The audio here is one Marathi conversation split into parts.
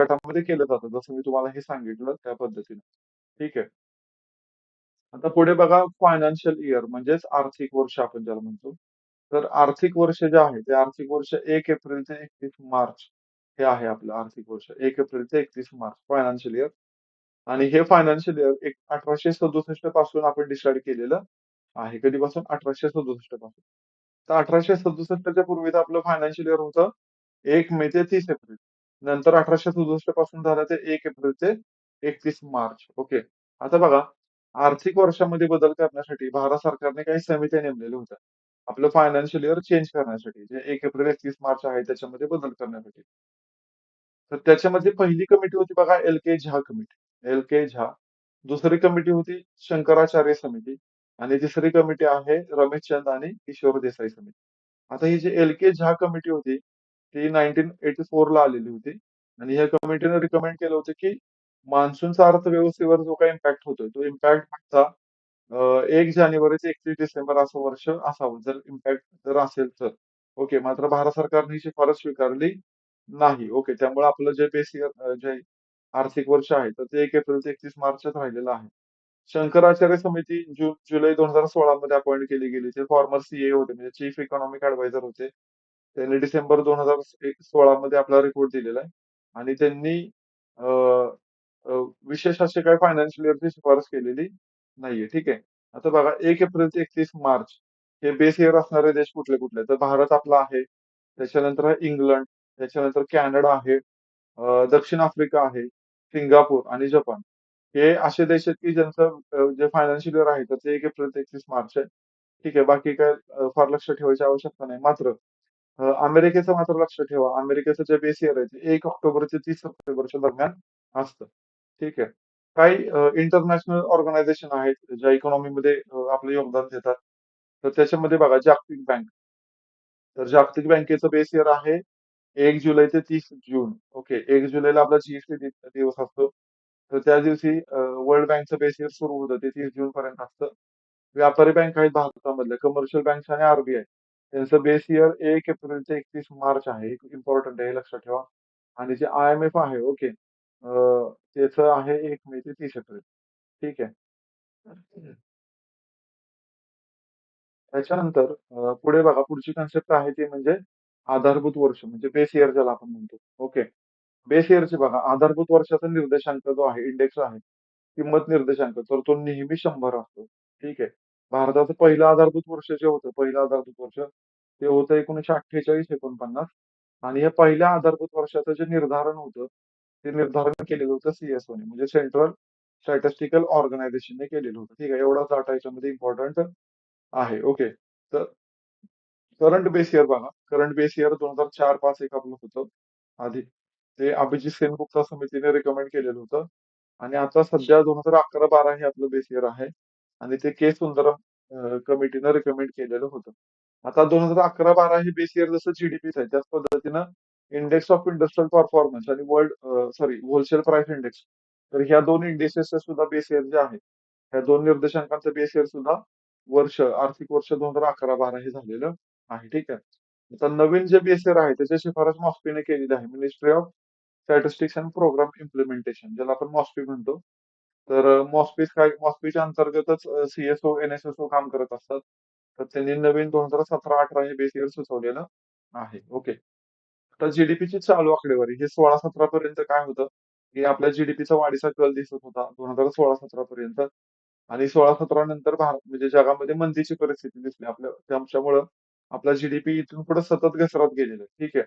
गटामध्ये केलं जातं. जसं मी तुम्हाला हे सांगितलं त्या पद्धतीने. ठीक आहे. आता पुढे बघा फायनान्शियल इयर म्हणजेच आर्थिक वर्ष आपण ज्याला म्हणतो. तर आर्थिक वर्ष जे आहे ते आर्थिक वर्ष एक एप्रिल ते 31 मार्च हे आहे आपलं आर्थिक वर्ष. एक एप्रिल ते 31 मार्च फायनान्शियल इयर. आणि हे फायनान्शियल इयर एक 1867 पासून आपण डिसाईड केलेलं आहे. कधीपासून? 1867 पासून. तर 1867 च्या पूर्वी तर आपलं फायनान्शियल इयर होतं एक मे ते तीस एप्रिल. नंतर 1867 पासून झालं ते 1 एप्रिल ते 31 मार्च. ओके. आता बघा आर्थिक वर्षामध्ये बदल करण्यासाठी भारत सरकारने काही समित्या नेमलेल्या होत्या. आपलं फायनान्शियल इयर चेंज करण्यासाठी. जे 1 एप्रिल 31 मार्च आहे त्याच्यामध्ये बदल करण्यासाठी. तर त्याच्यामध्ये पहिली कमिटी होती बघा एल के झा कमिटी. एल के झा. दुसरी कमिटी होती शंकराचार्य समिती आणि तिसरी कमिटी आहे रमेशचंद आणि किशोर देसाई समिती. आता ही जी एल के झा कमिटी होती ती 1984 ला आलेली होती आणि ह्या कमिटीने रिकमेंड केलं होतं की मान्सूनचा अर्थव्यवस्थेवर जो काही इम्पॅक्ट होतोय तो इम्पॅक्ट चा अ, 1 जानेवारी ते 31 डिसेंबर असं वर्ष असावं जर इम्पॅक्ट जर असेल तर. ओके. मात्र भारत सरकारने ही शिफारस स्वीकारली नाही. ओके. त्यामुळे आपलं जे बेस जे आर्थिक वर्ष आहे तर ते एक एप्रिल ते 31 मार्चच राहिलेलं आहे. शंकराचार्य समिती जून जुलै 2016 मध्ये अपॉइंट केली गेली. ते फॉर्मर सीए होते म्हणजे चीफ इकॉनॉमिक ऍडवायझर होते. त्यांनी डिसेंबर 2016 मध्ये आपला रिपोर्ट दिलेला आहे आणि त्यांनी विशेष असे काही फायनान्शियल इयरची शिफारस केलेली नाहीये. ठीक आहे. आता बघा एक एप्रिल ते 31 मार्च हे बेस इयर असणारे देश कुठले-कुठले? तर भारत आपला आहे. त्याच्यानंतर इंग्लंड, त्याच्यानंतर कॅनडा आहे, दक्षिण आफ्रिका आहे, सिंगापूर आणि जपान. हे असे देश आहेत की ज्यांचं जे फायनान्शियल इयर आहे तर ते एक एप्रिल ते 31 मार्च आहे. ठीक आहे. बाकी काय फार लक्ष ठेवायची आवश्यकता नाही. मात्र अ, अमेरिकेचं मात्र लक्ष ठेवा. अमेरिकेचं जे बेस इयर आहे ते 1 ऑक्टोबर ते 30 सप्टेंबरच्या दरम्यान असतं. ठीक आहे. काही इंटरनॅशनल ऑर्गनायझेशन आहेत ज्या इकॉनॉमीमध्ये अ, आपलं योगदान देतात. तर त्याच्यामध्ये बघा जागतिक बँक. तर जागतिक बँकेचं बेस इयर आहे 1 जुलै ते 30 जून. ओके. 1 जुलैला आपला जीएसटी दिवस असतो. तर त्या दिवशी अ, वर्ल्ड बँकचं बेस इयर सुरू होतं ते 30 जून पर्यंत असतं. व्यापारी बँक आहेत भारतामधल्या कमर्शियल बँक्स आणि आरबीआय त्यांचं बेस इयर 1 एप्रिल ते 31 मार्च आहे. इम्पोर्टंट आहे हे लक्षात ठेवा. आणि जे आय एम एफ आहे ओके. अ, त्याचं आहे 1 मे ते 30 एप्रिल. ठीक आहे. त्याच्यानंतर अ, पुढे बघा पुढची कन्सेप्ट आहे ती म्हणजे आधारभूत वर्ष म्हणजे बेस इयर ज्याला आपण म्हणतो. ओके. बेस इयरचे बघा आधारभूत वर्षाचा निर्देशांक जो आहे इंडेक्स आहे, किंमत निर्देशांक तर तो नेहमी 100 असतो. ठीक आहे. भारताचं पहिलं आधारभूत वर्ष जे होतं, पहिलं आधारभूत वर्ष ते होतं 1948-49 आणि या पहिल्या आधारभूत वर्षाचं जे निर्धारण होतं, ते निर्धारण केलेलं होतं सीएसओने म्हणजे सेंट्रल स्टॅटिस्टिकल ऑर्गनायझेशनने केलेलं होतं. ठीक आहे. एवढाच डाटा याच्यामध्ये इम्पॉर्टंट आहे. ओके. तर करंट बेस इयर बघा. करंट बेस इयर 2004-5 एक आपलं होतं आधी. ते अभिजित सेनगुप्ता समितीने रिकमेंड केलेलं होतं आणि आता सध्या 2011-12 हे आपलं बेस इयर आहे आणि ते के सुंदरम अ, कमिटीनं रिकमेंड केलेलं होतं. आता 2011-12 हे बेस इयर जसं जीडीपीच आहे त्याच पद्धतीनं इंडेक्स ऑफ इंडस्ट्रियल परफॉर्मन्स आणि world sorry wholesale price index तर ह्या दोन इंडेक्सेसचं सुद्धा बेस इयर जे आहे, ह्या दोन निर्देशांकांचं बेस इयर सुद्धा वर्ष आर्थिक वर्ष 2011-12 हे झालेलं आहे. ठीक आहे. आता नवीन जे बेस इयर आहे त्याची शिफारस मॉस्पीने केलेली आहे. Ministry of statistics and programme implementation ज्याला आपण मॉस्पी म्हणतो. तर मॉस्पीस काय मॉस्पीच्या अंतर्गतच सीएसओ, एनएसएसओ काम करत असतात. तर त्यांनी नवीन 2017-18 हे बेस इयर सुचवलेलं आहे. ओके. आता जीडीपीची चालू आकडेवारी हे 16-17 पर्यंत काय होतं, की आपल्या जीडीपीचा वाढीचा कल दिसत होता 2016-17 पर्यंत आणि 16-17 नंतर भारत म्हणजे जगामध्ये मंदीची परिस्थिती दिसली आपल्या त्याच्यामुळं आपला जीडीपी इथून पुढे सतत घसरत गेलेला ठीक आहे.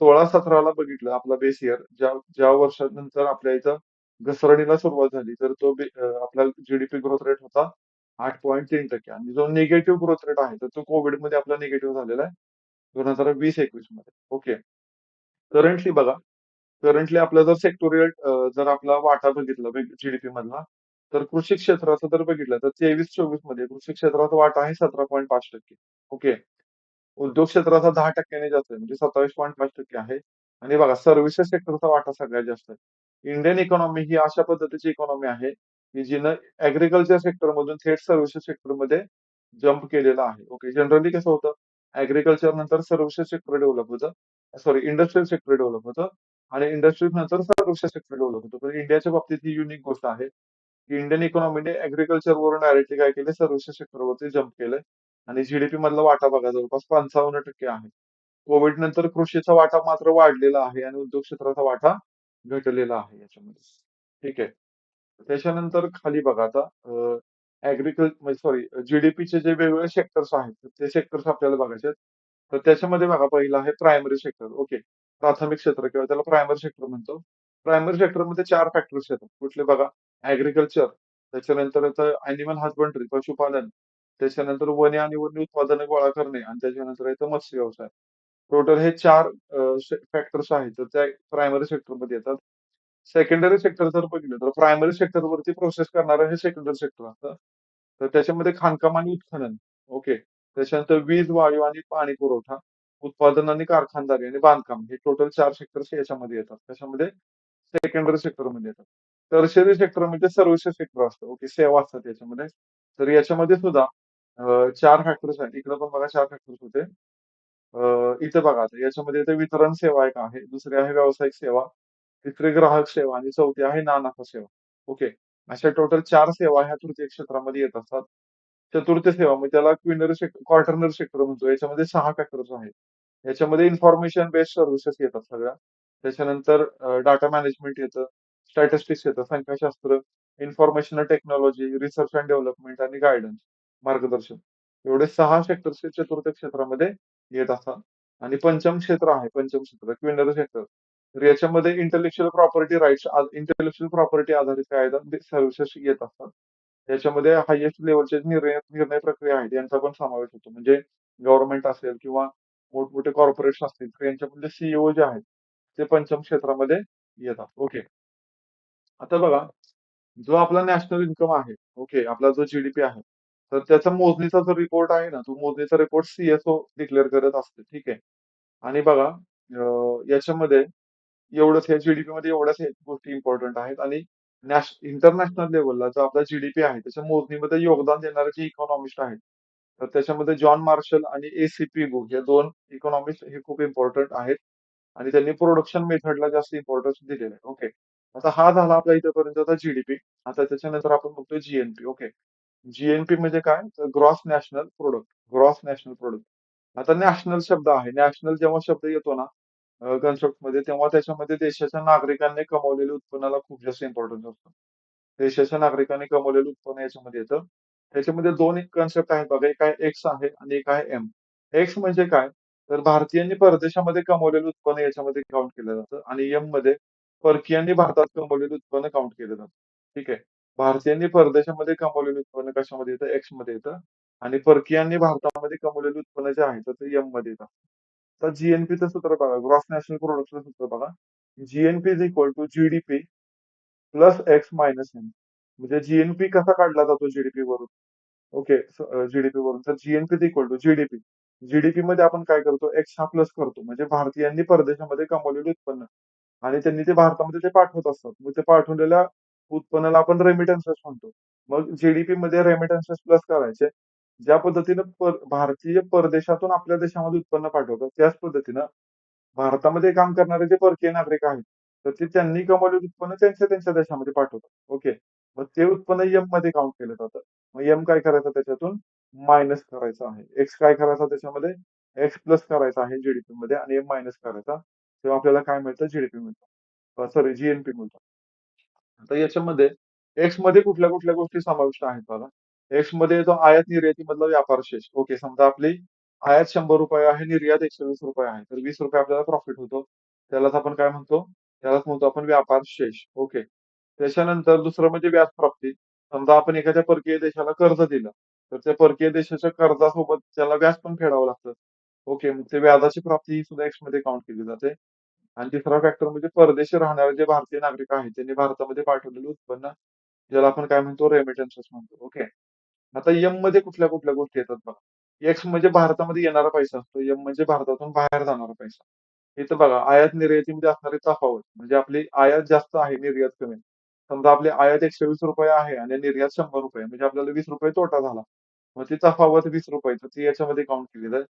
सोळा सतराला बघितलं आपला बेस इयर ज्या ज्या वर्षानंतर आपल्या इथं घसरणीला सुरुवात झाली तर तो आपला जीडीपी ग्रोथ रेट होता 8.3% आणि जो निगेटिव्ह ग्रोथ रेट आहे तर तो कोविडमध्ये आपला निगेटिव्ह झालेला आहे 2020-21 मध्ये. ओके. करंटली बघा, करंटली आपला जर सेक्टोरियल जर आपला वाटा बघितला जीडीपी मधला तर कृषी क्षेत्राचं जर बघितलं तर 23-24 मध्ये कृषी क्षेत्राचा वाटा आहे 17.5% ओके. उद्योग क्षेत्राचा दहा टक्क्याने जास्त आहे म्हणजे 27.5% आहे आणि बघा सर्व्हिसेस सेक्टरचा वाटा सगळ्यात जास्त आहे. इंडियन इकॉनॉमी ही अशा पद्धतीची इकॉनॉमी आहे, की जिनं ऍग्रिकल्चर सेक्टरमधून थेट सर्व्हिसेस सेक्टरमध्ये जंप केलेला आहे. ओके. जनरली कसं होतं ऍग्रिकल्चर नंतर सर्व्हिसेस सेक्टर डेव्हलप होतं. सॉरी इंडस्ट्रियल सेक्टर डेव्हलप होतं आणि इंडस्ट्रीज नंतर सर्व्हिसेस सेक्टर डेव्हलप होतं. पण इंडियाच्या बाबतीत ही युनिक गोष्ट आहे, की इंडियन इकॉनॉमीने ॲग्रीकल्चरवरून डायरेक्टली काय केलं सर्व्हिसेस सेक्टरवरती जंप केलंय आणि जीडीपी मधला वाटा बघा जवळपास 55% आहे. कोविड नंतर कृषीचा वाटा मात्र वाढलेला आहे आणि उद्योग क्षेत्राचा वाटा घटलेला आहे याच्यामध्ये. ठीक आहे. त्याच्यानंतर खाली बघा आता ऍग्रिकल्चर म्हणजे सॉरी जीडीपीचे जे वेगवेगळे सेक्टर्स आहेत, ते सेक्टर्स आपल्याला बघायचे आहेत. तर त्याच्यामध्ये बघा पहिलं आहे प्रायमरी सेक्टर. ओके. प्राथमिक क्षेत्र किंवा त्याला प्रायमरी सेक्टर म्हणतो. प्रायमरी सेक्टरमध्ये चार फॅक्टर्स येतात. कुठले बघा? ऍग्रिकल्चर त्याच्यानंतर अॅनिमल ॲनिमल हसबंडरी, पशुपालन, त्याच्यानंतर वने आणि वन्य उत्पादने गोळा करणे आणि त्याच्यानंतर येतं मत्स्य व्यवसाय. टोटल हे चार फॅक्टर्स आहेत. तर त्या प्रायमरी सेक्टरमध्ये येतात. सेकंडरी सेक्टर जर बघितलं तर प्रायमरी सेक्टरवरती प्रोसेस करणारं हे सेकंडरी सेक्टर असतं. तर त्याच्यामध्ये खाणकाम आणि उत्खनन. ओके. त्याच्यानंतर वीज, वायू आणि पाणी पुरवठा, उत्पादन आणि कारखानदारी आणि बांधकाम हे टोटल चार सेक्टर्स याच्यामध्ये येतात. त्याच्यामध्ये सेकंडरी सेक्टरमध्ये येतात. टर्शरी सेक्टर म्हणजे सर्व्हिसेस सेक्टर असतं. ओके. सेवा असतात याच्यामध्ये. तर याच्यामध्ये सुद्धा चार फॅक्टर्स आहेत. इकडं पण बघा चार फॅक्टर्स होते. इथे इथं बघा आता याच्यामध्ये वितरण सेवा एक आहे, दुसरी आहे व्यावसायिक सेवा, तिसरी ग्राहक सेवा आणि चौथी आहे ना-नफा सेवा. ओके. अशा टोटल चार सेवा ह्या तृतीय क्षेत्रामध्ये येत असतात. चतुर्थ सेवा म्हणजे त्याला क्विनर सेक्टर क्वाटर्नरी सेक्टर म्हणतो. याच्यामध्ये सहा फॅक्टर्स आहेत. याच्यामध्ये इन्फॉर्मेशन बेस्ड सर्व्हिसेस येतात सगळ्या. त्याच्यानंतर डाटा मॅनेजमेंट येतं, स्टॅटिस्टिक्स येतं, संख्याशास्त्र, information technology, research and development आणि गायडन्स मार्गदर्शन. एवढे सहा सेक्टर्स चतुर्थ क्षेत्रामध्ये येत असतात. आणि पंचम क्षेत्र आहे, पंचम क्षेत्र क्विंडर क्षेत्र तर याच्यामध्ये intellectual property rights intellectual property आधारित कायदा सर्व्हिसेस येत असतात. याच्यामध्ये हायेस्ट लेवलचे निर्णय निर्णय प्रक्रिया आहेत यांचा पण समावेश होतो. म्हणजे गव्हर्नमेंट असेल किंवा मोठमोठे कॉर्पोरेशन असतील तर यांच्यामधले सीईओ जे आहेत, ते पंचम क्षेत्रामध्ये येतात. ओके. आता बघा, जो आपला नॅशनल इन्कम आहे, ओके, आपला जो जीडीपी आहे, तर त्याचा मोजणीचा जो रिपोर्ट आहे ना, तो मोजणीचा रिपोर्ट सीएसओ डिक्लेअर करत असते. ठीक आहे. आणि बघा याच्यामध्ये एवढंच जीडीपी मध्ये एवढ्याच गोष्टी इम्पॉर्टंट आहेत आणि इंटरनॅशनल लेवलला जो आपला जीडीपी आहे, त्याच्या मोजणीमध्ये योगदान देणारे जे इकॉनॉमिस्ट आहेत, तर त्याच्यामध्ये जॉन मार्शल आणि एसीपी बुक हे दोन इकॉनॉमिस्ट हे खूप इम्पॉर्टंट आहेत आणि त्यांनी प्रोडक्शन मेथडला जास्त इम्पॉर्टन्स दिलेलं आहे. ओके. आता हा झाला आपला इथपर्यंतचा जीडीपी. आता त्याच्यानंतर आपण बघतोय जीएनपी. ओके. जीएनपी म्हणजे काय? तर gross national product gross national product आता नॅशनल शब्द आहे. नॅशनल जेव्हा शब्द येतो ना कन्सेप्टमध्ये तेव्हा त्याच्यामध्ये देशाच्या नागरिकांनी कमवलेल्या उत्पन्नाला खूप जास्त इम्पॉर्टन्स असतो. देशाच्या नागरिकांनी कमवलेलं उत्पन्न याच्यामध्ये येतं. त्याच्यामध्ये 2 कन्सेप्ट आहेत बघा. एक आहे एक्स आहे आणि एक आहे एम. एक्स म्हणजे काय? तर भारतीयांनी परदेशामध्ये कमवलेलं उत्पन्न याच्यामध्ये काउंट केलं जातं आणि एममध्ये परकीयांनी भारतात कमवलेलं उत्पन्न काउंट केलं जातं. ठीक आहे. भारतीयांनी परदेशामध्ये कमवलेलं उत्पन्न कशामध्ये येतं? एक्समध्ये येतं आणि परकीयांनी भारतामध्ये कमवलेलं उत्पन्न जे आहे, तर ते एममध्ये येतं. तर जीएनपीचं सूत्र बघा, ग्रॉस नॅशनल प्रोडक्टचं सूत्र बघा. GNP is equal to GDP plus X minus M. म्हणजे जीएनपी कसा काढला जातो जीडीपी वरून? ओके. जीडीपी वरून. तर GNP is equal to GDP. GDP मध्ये आपण काय करतो? एक्स हा प्लस करतो. म्हणजे भारतीयांनी परदेशामध्ये कमवलेलं उत्पन्न आणि त्यांनी ते भारतामध्ये ते पाठवत असतात. मग ते पाठवलेल्या उत्पन्नाला आपण रेमिटन्सेस म्हणतो. मग जीडीपी मध्ये रेमिटन्सेस प्लस करायचे. ज्या पद्धतीनं पर भारतीय परदेशातून आपल्या देशामध्ये उत्पन्न पाठवतात, त्याच पद्धतीनं भारतामध्ये काम करणारे जे परकीय नागरिक आहेत, तर ते त्यांनी कमावलेले उत्पन्न त्यांच्या त्यांच्या देशामध्ये पाठवतात. ओके. मग ते उत्पन्न एममध्ये काउंट केलं जातं. मग एम काय करायचं त्याच्यातून? मायनस करायचं आहे. एक्स काय करायचा त्याच्यामध्ये? एक्स प्लस करायचा आहे जीडीपी मध्ये आणि एम मायनस करायचा. तेव्हा आपल्याला काय मिळतं? जीडीपी मिळतं. सॉरी जीएनपी मिळतं. आता याच्यामध्ये एक्समध्ये कुठल्या कुठल्या गोष्टी समाविष्ट आहेत बघा. एक्समध्ये जो आयात निर्यातीमधला व्यापार शेष. ओके. समजा आपली आयात ₹100 आहे, निर्यात ₹120 आहे. तर ₹20 आपल्याला प्रॉफिट होतो. त्यालाच आपण काय म्हणतो? त्यालाच म्हणतो आपण व्यापार शेष. ओके. त्याच्यानंतर दुसरं म्हणजे व्याज प्राप्ती. समजा आपण एखाद्या परकीय देशाला कर्ज दिलं, तर त्या परकीय देशाच्या कर्जासोबत त्याला व्याज पण फेडावं लागतं. ओके. मग ते व्याजाची प्राप्ती ही सुद्धा एक्समध्ये काउंट केली जाते. आणि तिसरा फॅक्टर म्हणजे परदेशी राहणारे जे भारतीय नागरिक आहेत, त्यांनी भारतामध्ये पाठवलेलं उत्पन्न, ज्याला आपण काय म्हणतो? रेमिटन्सेस म्हणतो. ओके. आता एममध्ये कुठल्या कुठल्या गोष्टी येतात बघा. एक्स म्हणजे भारतामध्ये येणारा पैसा असतो. एम म्हणजे भारतातून बाहेर जाणारा पैसा. इथं बघा आयात निर्यातीमध्ये असणारी तफावत म्हणजे आपली आयात जास्त आहे, निर्यात कमी. समजा आपली आयात ₹120 आहे आणि निर्यात ₹100 म्हणजे आपल्याला ₹20 तोटा झाला. मग ती तफावत ₹20 तर ती याच्यामध्ये काउंट केली जाईल.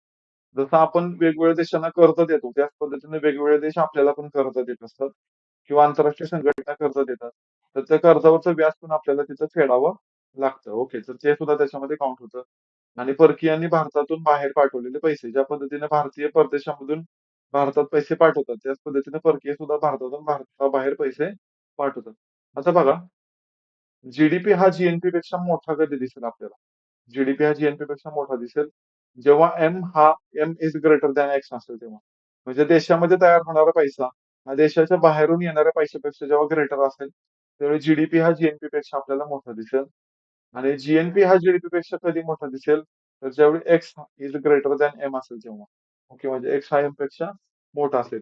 जसं आपण वेगवेगळ्या देशांना कर्ज देतो त्याच पद्धतीने वेगवेगळे देश आपल्याला पण कर्ज देत असतात. किंवा आंतरराष्ट्रीय संघटना कर्ज देतात. तर त्या कर्जावरचं व्याज पण आपल्याला तिथं फेडावं लागतं. ओके तर ते सुद्धा त्याच्यामध्ये काउंट होतं. आणि परकीयांनी भारतातून बाहेर पाठवलेले पैसे ज्या पद्धतीने भारतीय परदेशामधून भारतात पैसे पाठवतात त्याच पद्धतीने परकीय सुद्धा भारतातून भारताबाहेर पैसे पाठवतात. आता बघा जीडीपी हा जीएनपी पेक्षा मोठा कधी दिसेल आपल्याला? जीडीपी हा जीएनपी पेक्षा मोठा दिसेल? जेव्हा एम हा M is greater than X असेल तेव्हा. म्हणजे देशामध्ये तयार होणारा पैसा हा देशाच्या बाहेरून येणाऱ्या पैशापेक्षा जेव्हा ग्रेटर असेल त्यावेळी जीडीपी हा जीएनपी पेक्षा आपल्याला मोठा दिसेल. आणि जीएनपी हा जीडीपी पेक्षा कधी मोठा दिसेल? तर ज्यावेळी X is greater than M असेल तेव्हा. ओके म्हणजे एक्स हा एमपेक्षा मोठा असेल.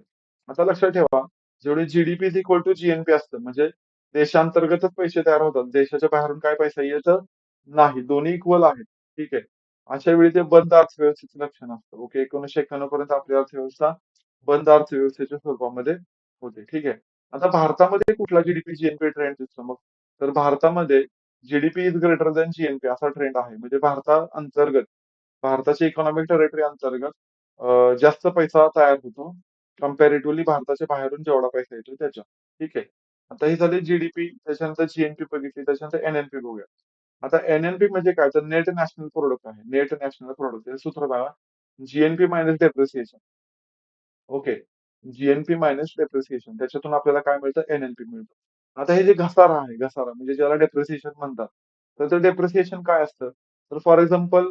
आता लक्षात ठेवा जेवढे GDP is equal to GNP असतं म्हणजे देशांतर्गतच पैसे तयार होतात. देशाच्या बाहेरून काय पैसा येत? नाही. दोन्ही इक्वल आहेत. ठीक आहे. अशा वेळी ते बंद अर्थव्यवस्थेचं लक्षण असतं. ओके एकोणीसशे एक्क्याण्णव पर्यंत आपली अर्थव्यवस्था बंद अर्थव्यवस्थेच्या स्वरूपामध्ये होते. ठीक आहे? आता भारतामध्ये कुठला जीडीपी जीएनपी ट्रेंड दिसतो? मग तर भारतामध्ये GDP is greater than GNP असा ट्रेंड आहे. म्हणजे भारता अंतर्गत भारताच्या इकॉनॉमिक टेरिटरी अंतर्गत जास्त पैसा तयार होतो. कम्पॅरेटिव्हली भारताच्या बाहेरून जेवढा पैसा येतो त्याच्या. ठीक आहे? आता ही झाली जीडीपी त्याच्यानंतर जीएनपी बघितली त्याच्यानंतर एनएनपी बघूया. आता एनएनपी म्हणजे काय? तर नेट नॅशनल प्रोडक्ट आहे. नेट नॅशनल प्रोडक्ट त्याचं सूत्र बघा. GNP minus depreciation okay GNP minus depreciation त्याच्यातून आपल्याला काय मिळतं? एनएनपी मिळतं. आता हे जे घसारा आहे घसारा म्हणजे ज्याला डेप्रिसिएशन म्हणतात. तर ते डेप्रिसिएशन काय असतं? तर फॉर एक्झाम्पल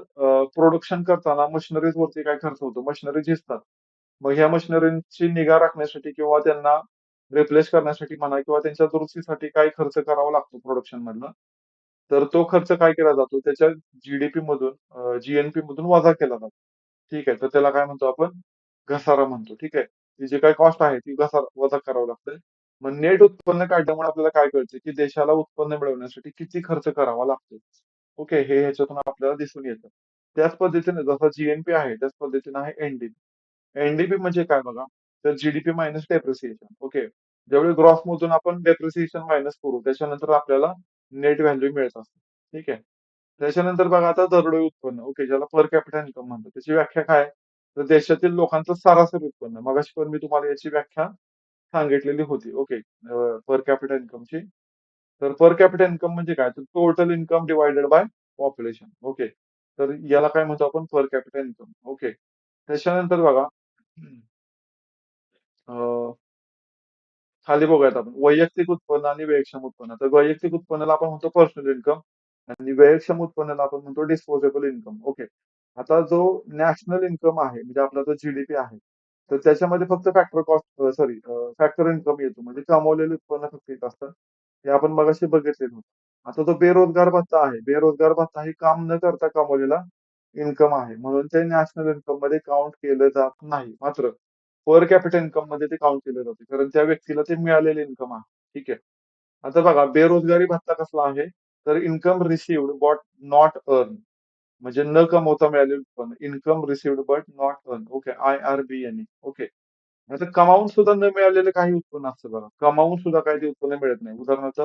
प्रोडक्शन करताना मशिनरीज वरती काय खर्च होतो? मशिनरी झिजतात. मग ह्या मशिनरींची निगा राखण्यासाठी किंवा त्यांना रिप्लेस करण्यासाठी म्हणा किंवा त्यांच्या दुरुस्तीसाठी काय खर्च करावा लागतो प्रोडक्शन मधनं? तर तो खर्च काय केला जातो? त्याच्या जीडीपी मधून जीएनपी मधून वजा केला जातो. ठीक आहे तर त्याला काय म्हणतो आपण? घसारा म्हणतो. ठीक आहे? ती जी काही कॉस्ट आहे ती घसारा वजा करावं लागतं. मग नेट उत्पन्न काढल्यामुळे आपल्याला काय कळतं? की देशाला उत्पन्न मिळवण्यासाठी किती खर्च करावा लागतो. ओके? हे ह्याच्यातून आपल्याला दिसून येतं. त्याच पद्धतीने जसा जीएनपी आहे त्याच पद्धतीने आहे एनडीपी एनडीपी म्हणजे काय बघा? तर जीडीपी मायनस डेप्रिसिएशन ओके? ज्यावेळी ग्रॉस मधून आपण डेप्रिसिएशन मायनस करू त्याच्यानंतर आपल्याला नेट व्हॅल्यू मिळत असते. ठीक आहे? त्याच्यानंतर बघा आता दरडोई उत्पन्न. ओके ज्याला पर कॅपिटल इन्कम म्हणतात. त्याची व्याख्या काय तर देशातील लोकांचं सरासरी उत्पन्न. मगाशी पण मी तुम्हाला याची व्याख्या सांगितलेली होती. ओके पर कॅपिटल इन्कमची तर पर कॅपिटल इन्कम म्हणजे काय? तर total income divided by population okay तर याला काय म्हणतो आपण? पर कॅपिटल इन्कम ओके त्याच्यानंतर बघा खाली बघूयात आपण. वैयक्तिक उत्पन्न आणि व्ययक्षम उत्पन्न. तर वैयक्तिक उत्पन्नाला आपण म्हणतो पर्सनल इन्कम आणि व्ययक्षम उत्पन्नाला आपण म्हणतो डिस्पोजेबल इन्कम ओके आता जो नॅशनल इन्कम आहे म्हणजे आपला जो जीडीपी आहे तर त्याच्यामध्ये फक्त factor cost sorry factor income येतो. म्हणजे कमवलेलं उत्पन्न फक्त येत असतं हे आपण मगाशी बघितले होतं. आता जो बेरोजगार भत्ता आहे बेरोजगार भत्ता हे काम न करता कमवलेला इन्कम आहे. म्हणून ते नॅशनल इन्कममध्ये काउंट केलं जात नाही. मात्र पर कॅपिटल इन्कममध्ये ते काउंट केले जाते. कारण त्या व्यक्तीला ते मिळालेले इन्कम आहे. ठीक आहे? आता बघा बेरोजगारी भत्ता कसला आहे? तर income received but not earn म्हणजे न कमवता मिळालेलं उत्पन्न. Income received but not earn okay I R B N okay आता कमावून सुद्धा न मिळालेलं काही उत्पन्न असतं बघा. कमावून सुद्धा काही ते उत्पन्न मिळत नाही. उदाहरणार्थ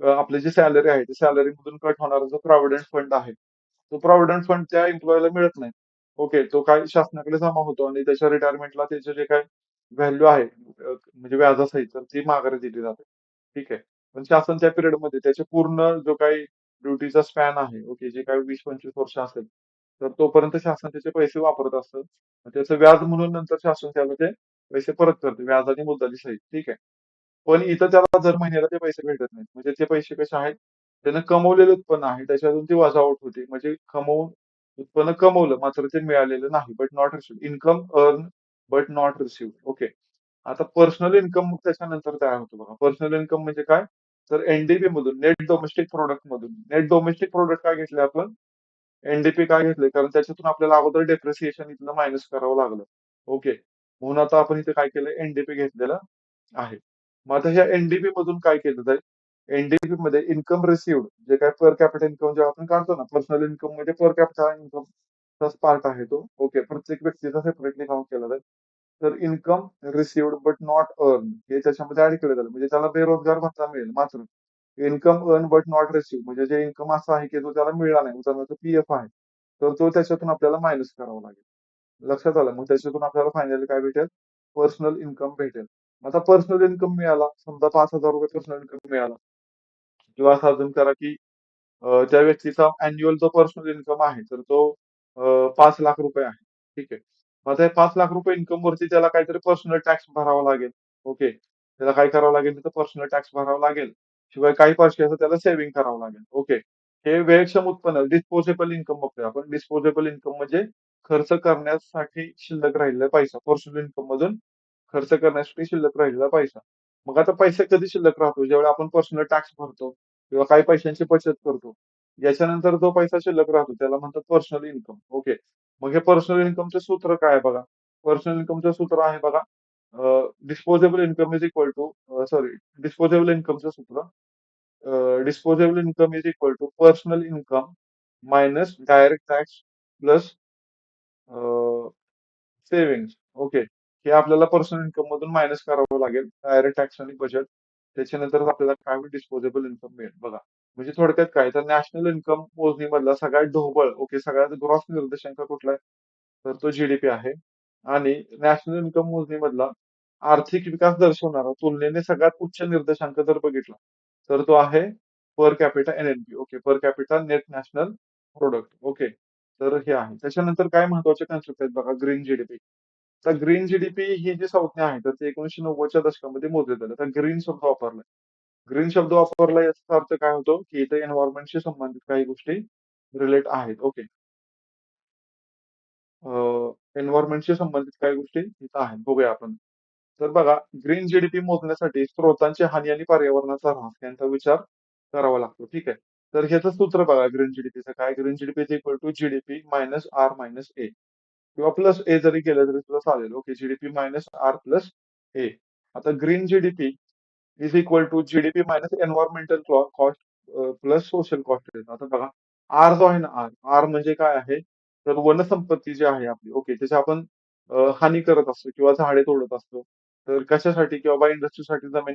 आपली जी सॅलरी आहे त्या सॅलरी मधून कट होणारा जो प्रॉव्हिडंट फंड आहे तो प्रॉव्हिडंट फंड त्या एम्प्लॉयला मिळत नाही. ओके तो काय शासनाकडे जमा होतो आणि त्याच्या रिटायरमेंटला त्याचे जे काय व्हॅल्यू आहे म्हणजे व्याजासहित तर ती माघारी दिली जाते. ठीक आहे. पण शासन त्या पिरियडमध्ये त्याचे पूर्ण जो काही ड्युटीचा स्पॅन आहे ओके जे काही वीस पंचवीस वर्ष असेल तर तोपर्यंत शासन त्याचे पैसे वापरत असतं. त्याचं व्याज म्हणून नंतर शासन त्याला ते पैसे परत करते व्याज आणि मुद्दली सहित. ठीक आहे. पण इथं त्याला दर महिन्याला ते पैसे भेटत नाहीत. म्हणजे ते पैसे कसे आहेत? त्यानं कमवलेले उत्पन्न आहे. त्याच्यातून ती वजावट होते. म्हणजे कमवून उत्पन्न कमवलं मात्र ते मिळालेलं नाही but not receive income earn but not receive okay आता पर्सनल इन्कम त्याच्यानंतर तयार होतो बघा? पर्सनल इन्कम म्हणजे काय? तर एनडीपी मधून नेट डोमेस्टिक प्रोडक्ट मधून. नेट डोमेस्टिक प्रोडक्ट काय घेतले आपण? एनडीपी काय घेतले कारण त्याच्यातून आपल्याला अगोदर डेप्रिसिएशन इथलं मायनस करावं लागलं. ओके म्हणून आता आपण इथे काय केलं एनडीपी घेतलेलं आहे. मग आता ह्या एनडीपी मधून काय केलं जाईल? एनडीपी मध्ये इन्कम रिसिव्ड जे काय पर कॅपिटल इन्कम जेव्हा आपण काढतो ना पर्सनल इन्कममध्ये पर कॅपिटल इन्कम चाच पार्ट आहे तो ओके प्रत्येक व्यक्तीचा सेपरेटली काउंट केला जाईल तर income received but not earn हे त्याच्यामध्ये ऍड केलं जाईल म्हणजे त्याला बेरोजगार भत्ता मिळेल मात्र income earn but not receive म्हणजे जे इन्कम असं आहे की जो त्याला मिळाला नाही उदाहरणार्थ पीएफ आहे तर तो त्याच्यातून आपल्याला मायनस करावा लागेल लक्षात आलं? मग त्याच्यातून आपल्याला फायनली काय भेटेल? पर्सनल इन्कम भेटेल. आता पर्सनल इन्कम मिळाला, समजा ₹5,000 पर्सनल इन्कम मिळाला किंवा असं अजून करा की अ, त्या व्यक्तीचा अॅन्युअल जो पर्सनल इन्कम आहे, तर तो अ, ₹5,00,000 आहे. ठीक आहे. मग त्या ₹5,00,000 इन्कम वरती त्याला काहीतरी पर्सनल टॅक्स भरावा लागेल. ओके. त्याला काय करावं लागेल? तिथं पर्सनल टॅक्स भरावा लागेल. शिवाय काही पैशाचं त्याला सेव्हिंग करावं लागेल. ओके. हे वेळक्षम उत्पन्न डिस्पोजेबल इन्कम बघतोय आपण. डिस्पोजेबल इन्कम म्हणजे खर्च करण्यासाठी शिल्लक राहिलेला पैसा. पर्सनल इन्कम मधून खर्च करण्यासाठी शिल्लक राहिलेला पैसा. मग आता पैसा कधी शिल्लक राहतो? ज्यावेळी आपण पर्सनल टॅक्स भरतो किंवा काही पैशांची बचत करतो. याच्यानंतर जो पैसा शिल्लक राहतो त्याला म्हणतात पर्सनल इन्कम. ओके. मग हे पर्सनल इन्कमचं सूत्र काय आहे बघा? पर्सनल इन्कमचं सूत्र आहे बघा disposable income is equal to sorry disposable इन्कमचं सूत्र disposable income is equal to personal income minus direct tax plus saving okay. हे आपल्याला पर्सनल इन्कम मधून मायनस करावं लागेल. डायरेक्ट टॅक्स आणि बजेट. त्याच्यानंतर आपल्याला काय होईल? डिस्पोजेबल इन्कम मिळेल बघा. म्हणजे थोडक्यात काय? तर नॅशनल इन्कम मोजणीमधला सगळ्यात ढोबळ ओके सगळ्यात ग्रॉस निर्देशांक कुठला आहे? तर तो जीडीपी आहे. आणि नॅशनल इन्कम मोजणीमधला आर्थिक विकास दर्शवणारा तुलनेने सगळ्यात उच्च निर्देशांक जर बघितला, तर तो आहे per capita NNP. Okay. Per capita net national product okay. तर हे आहे. त्याच्यानंतर काय महत्त्वाचे कन्सेप्ट आहेत बघा ग्रीन जीडीपी. तर ग्रीन जीडीपी ही जी संज्ञा आहे, तर ती 1990च्या दशकामध्ये मोजले आली. तर ग्रीन शब्द वापरलाय. ग्रीन शब्द वापरला याचा अर्थ काय होतो? की इथे एन्व्हायर्नमेंटशी संबंधित काही गोष्टी रिलेट आहेत. ओके. अ, एन्व्हायर्नमेंटशी संबंधित काही गोष्टी इथं आहेत. बघूया आपण. तर बघा ग्रीन जीडीपी मोजण्यासाठी स्त्रोतांची हानी आणि पर्यावरणाचा ऱ्हास यांचा विचार करावा लागतो. ठीक आहे. तर ह्याचं सूत्र बघा ग्रीन जीडीपीचं काय? Green GDP is equal to GDP minus R minus A किंवा प्लस ए जरी केलं तरी तुला चालेल. Okay. GDP minus R plus A. आता green GDP is equal to GDP minus environmental cost plus social cost येतं. आता बघा आर जो आहे ना आर, आर म्हणजे काय आहे? तर वनसंपत्ती जी आहे आपली ओके त्याची आपण uh, हानी करत असतो किंवा झाडे तोडत असतो. तर कशासाठी? किंवा बाबा इंडस्ट्रीसाठी जमीन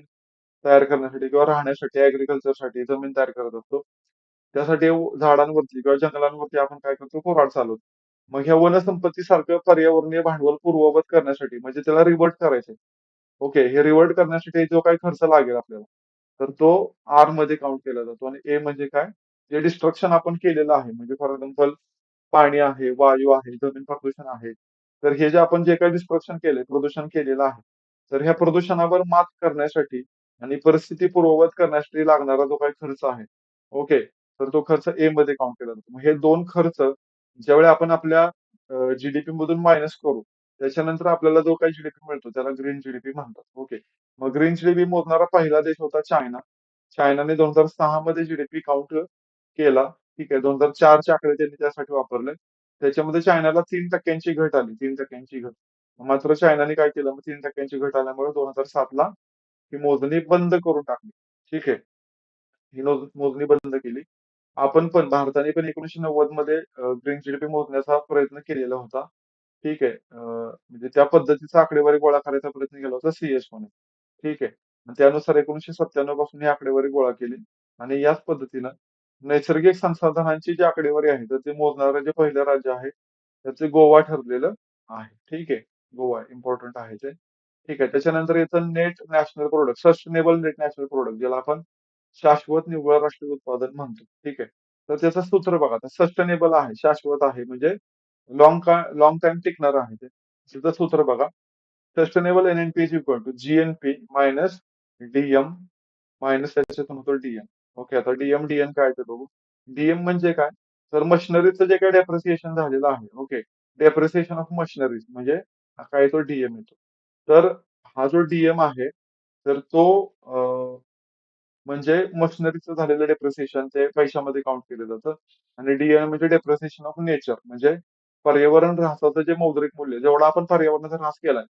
तयार करण्यासाठी किंवा राहण्यासाठी, ॲग्रीकल्चरसाठी जमीन तयार करत असतो. त्यासाठी झाडांवरती किंवा जंगलांवरती आपण काय करतो? कोराड चालवतो. मग ह्या वनसंपत्तीसारखं पर्यावरणीय भांडवल पूर्ववत करण्यासाठी म्हणजे त्याला रिव्हर्ट करायचंय. ओके. हे रिव्हर्ट करण्यासाठी जो काही खर्च लागेल आपल्याला, तर तो आरमध्ये काउंट केला जातो आणि ए म्हणजे काय? जे डिस्ट्रक्शन आपण केलेलं आहे. म्हणजे फॉर एक्झाम्पल पाणी आहे, वायू आहे, जमीन प्रदूषण आहे. तर हे जे आपण जे काही डिस्ट्रक्शन केलंय, प्रदूषण केलेलं आहे. तर ह्या प्रदूषणावर मात करण्यासाठी आणि परिस्थिती पूर्ववत करण्यासाठी लागणारा जो काही खर्च आहे. ओके. तर तो खर्च ए मध्ये काउंट केला जातो. मग हे दोन खर्च ज्यावेळी आपण आपल्या जीडीपी मधून मायनस करू, त्याच्यानंतर आपल्याला जो काही जीडीपी मिळतो त्याला ग्रीन जीडीपी म्हणतात. ओके. मग ग्रीन जीडीपी मोजणारा पहिला देश होता चायना. चायनाने 2006 मध्ये जीडीपी काउंट केला. ठीक आहे. 2004 चे आकडे त्यांनी त्यासाठी वापरले. त्याच्यामध्ये चायनाला 3% घट आली. 3% घट. मात्र चायनाने काय केलं? मग 3% घट आल्यामुळे 2007 ला ही मोजणी बंद करून टाकली. ठीक आहे. ही मोजणी बंद केली. आपण पण भारताने पण 1990 मध्ये ग्रीन जीडीपी मोजण्याचा प्रयत्न केलेला होता. ठीक आहे. अ, म्हणजे त्या पद्धतीचा आकडेवारी गोळा करायचा प्रयत्न केला होता सीएसओने. ठीक आहे. त्यानुसार 1997 पासून ही आकडेवारी गोळा केली आणि याच पद्धतीनं नैसर्गिक संसाधनांची जी आकडेवारी आहे, तर ते मोजणारं जे पहिलं राज्य आहे, तर ते गोवा ठरलेलं आहे. ठीक आहे. गोवा इम्पॉर्टंट आहे ते. ठीक आहे. त्याच्यानंतर येतं net national product, sustainable net national product ज्याला आपण शाश्वत निव्वळ राष्ट्रीय उत्पादन म्हणतो. ठीक आहे. तर त्याचं सूत्र बघा आता सस्टेनेबल आहे, शाश्वत आहे म्हणजे लाँग का लाँग टाईम टिकणार आहे ते. त्याचं सूत्र बघा. Sustainable N N P is equal to G N P minus DM minus त्याच्यातून होतो डीएम ओके. आता डीएम, डीएन काय ते बघू. डीएम म्हणजे काय? तर मशिनरीचं जे काही डेप्रिसिएशन झालेलं आहे. ओके. डेप्रिसिएशन ऑफ मशिनरीज म्हणजे हा काय तो डीएम येतो. तर हा जो डीएम आहे, तर तो अ, म्हणजे मशिनरीचं झालेलं डेप्रिसिएशन ते पैशामध्ये काउंट केलं जातं आणि डीएन म्हणजे डेप्रिसिएशन ऑफ नेचर म्हणजे पर्यावरण ऱ्हासाचं जे मौद्रिक मूल्य जेवढा आपण पर्यावरणाचा ऱ्हास केलाय,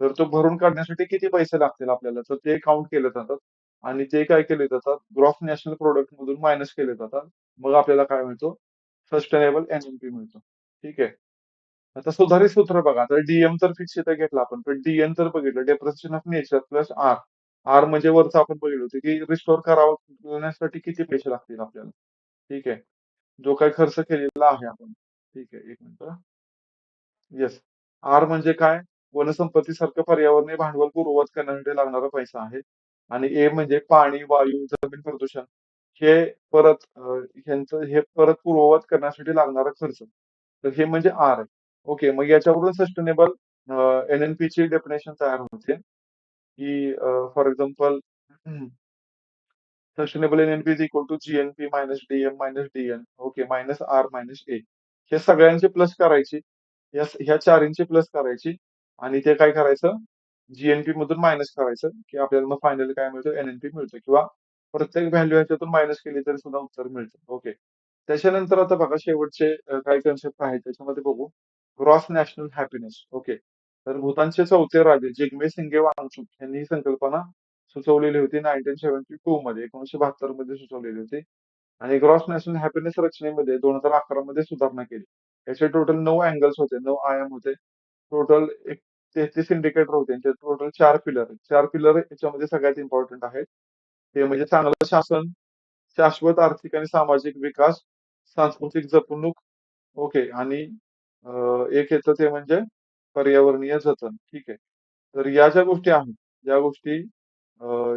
तर तो भरून काढण्यासाठी किती पैसे लागतील आपल्याला, तर ते काउंट केले जातात आणि ते काय केले जातात ग्रॉस नॅशनल प्रोडक्ट मधून मायनस केले जातात. मग आपल्याला काय मिळतो? सस्टेनेबल एनएमपी मिळतो. ठीक आहे. आता सुधारित सूत्र बघा. तर डीएम तर फिक्स इथे घेतला आपण. पण डीएन तर बघितलं depreciation of nature plus R. R म्हणजे वरच आपण बघितलं होतं की रिस्टोअर करण्यासाठी किती पैसे लागतील आपल्याला. ठीक आहे. जो काही खर्च केलेला आहे आपण. ठीक आहे. एक मिनिट. येस. आर म्हणजे काय? वनसंपत्तीसारखं पर्यावरणीय भांडवल पूर्ववत करण्यासाठी लागणारा पैसा आहे. आणि ए म्हणजे पाणी, वायू, जमीन प्रदूषण हे परत यांचं हे परत पूर्ववत करण्यासाठी लागणारा खर्च. तर हे म्हणजे आर आहे. ओके. मग याच्यावरून सस्टेनेबल एन एन-एन-पीची डेफिनेशन तयार होते, की for example sustainable N NP equal is to G N P minus D M minus D N okay minus R minus A. हे सगळ्यांची प्लस करायची. ह्या चारींची प्लस करायची आणि ते काय करायचं जी एनपी मधून मायनस करायचं, की आपल्याला मग फायनली काय मिळतं एनएनपी मिळतं किंवा प्रत्येक व्हॅल्यू ह्याच्यातून मायनस केली तरी सुद्धा उत्तर मिळतं. ओके. त्याच्यानंतर आता बघा शेवटचे काय काही कन्सेप्ट आहेत त्याच्यामध्ये बघू. Gross national happiness okay. तर भूतानचे चौथे राजे जिग्मे सिंगे वांगचुक यांनी ही संकल्पना सुचवलेली होती 1972 मध्ये 1972 मध्ये सुचवलेली होती. आणि ग्रॉस नॅशनल हॅपीनेस रचनेमध्ये 2011 मध्ये सुधारणा केली. याचे टोटल नऊ अँगल्स होते, नऊ आयाम होते. टोटल एक 33 इंडिकेटर होते. टोटल चार पिलर चार पिलर याच्यामध्ये सगळ्यात इम्पॉर्टंट आहेत. ते म्हणजे चांगलं शासन, शाश्वत आर्थिक आणि सामाजिक विकास, सांस्कृतिक जपणूक ओके आणि एक येतं ते म्हणजे पर्यावरणीय जतन. ठीक आहे. तर या ज्या गोष्टी आहेत, ज्या गोष्टी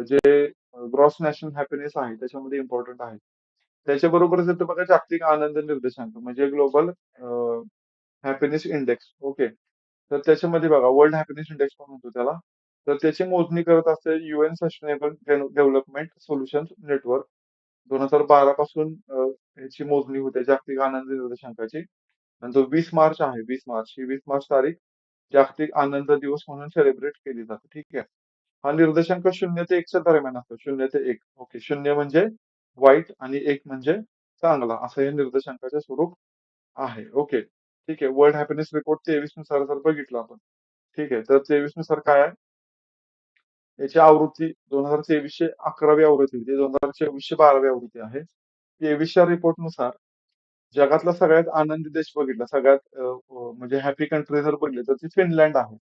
जे ग्रॉस नॅशनल हॅपीनेस आहे त्याच्यामध्ये इम्पॉर्टंट आहेत. त्याच्याबरोबरच येतं बघा जागतिक आनंद निर्देशांक म्हणजे ग्लोबल हॅपीनेस इंडेक्स ओके. तर त्याच्यामध्ये बघा वर्ल्ड हॅपीनेस इंडेक्स पण म्हणतो त्याला. तर त्याची मोजणी करत असते UN sustainable development solution network. 2012 पासून याची मोजणी होते जागतिक आनंद निर्देशांकाची. आणि जो वीस मार्च आहे वीस मार्च ही वीस मार्च तारीख जागतिक आनंद दिवस म्हणून सेलिब्रेट केली जाते. ठीक आहे. हा निर्देशांक शून्य ते 1 च्या दरम्यान असतो. शून्य ते एक ओके. शून्य म्हणजे वाईट आणि एक म्हणजे चांगला असं हे निर्देशांकाचे स्वरूप आहे. ओके. ठीक आहे. वर्ल्ड हॅपीनेस रिपोर्ट 23 नुसार जर बघितलं आपण. ठीक आहे. तर 23 नुसार काय आहे? याची आवृत्ती दोन हजार तेवीसशे अकरावी आवृत्ती होती. 2024 ची 12वी आवृत्ती आहे. तेवीसच्या रिपोर्टनुसार जगातला सगळ्यात आनंदी देश बघितला, सगळ्यात अ, अ, म्हणजे हॅपी कंट्री जर बघितली तर ती फिनलँड आहे.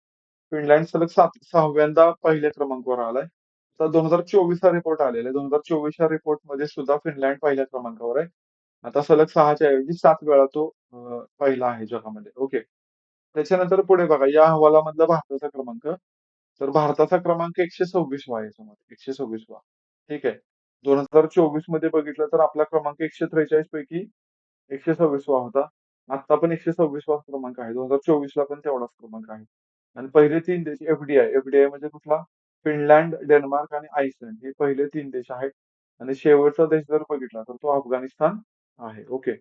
फिनलँड सलग सात 6व्यांदा पहिल्या क्रमांकावर आलाय. तर 2024 चा रिपोर्ट आलेला आहे. 2024 च्या रिपोर्टमध्ये सुद्धा फिनलँड पहिल्या क्रमांकावर आहे. आता सलग 6 च्या ऐवजी 7 वेळा तो अ, पहिला आहे जगामध्ये. ओके. त्याच्यानंतर पुढे बघा या अहवालामधला भारताचा क्रमांक. तर भारताचा क्रमांक 126 वा आहे याच्यामध्ये 126 वा. ठीक आहे. 2024 मध्ये बघितलं तर आपला क्रमांक 143 पैकी एकशे सव्वीसवा होता. आता पण एकशे सव्वीसवा क्रमांक आहे. दोन हजार चोवीसला पण तेवढाच क्रमांक आहे. आणि पहिले तीन देश एफडीआय एफडी आय म्हणजे कुठला? फिनलँड, डेन्मार्क आणि आईसलँड हे पहिले तीन देश आहेत. आणि शेवटचा देश जर बघितला तर तो अफगाणिस्तान आहे. ओके.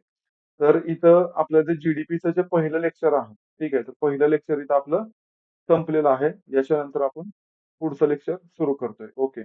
तर इथं आपलं जे जीडीपीचं जे पहिलं लेक्चर आहे. ठीक आहे. तर पहिलं लेक्चर इथं आपलं संपलेलं आहे. याच्यानंतर आपण पुढचं लेक्चर सुरू करतोय. ओके.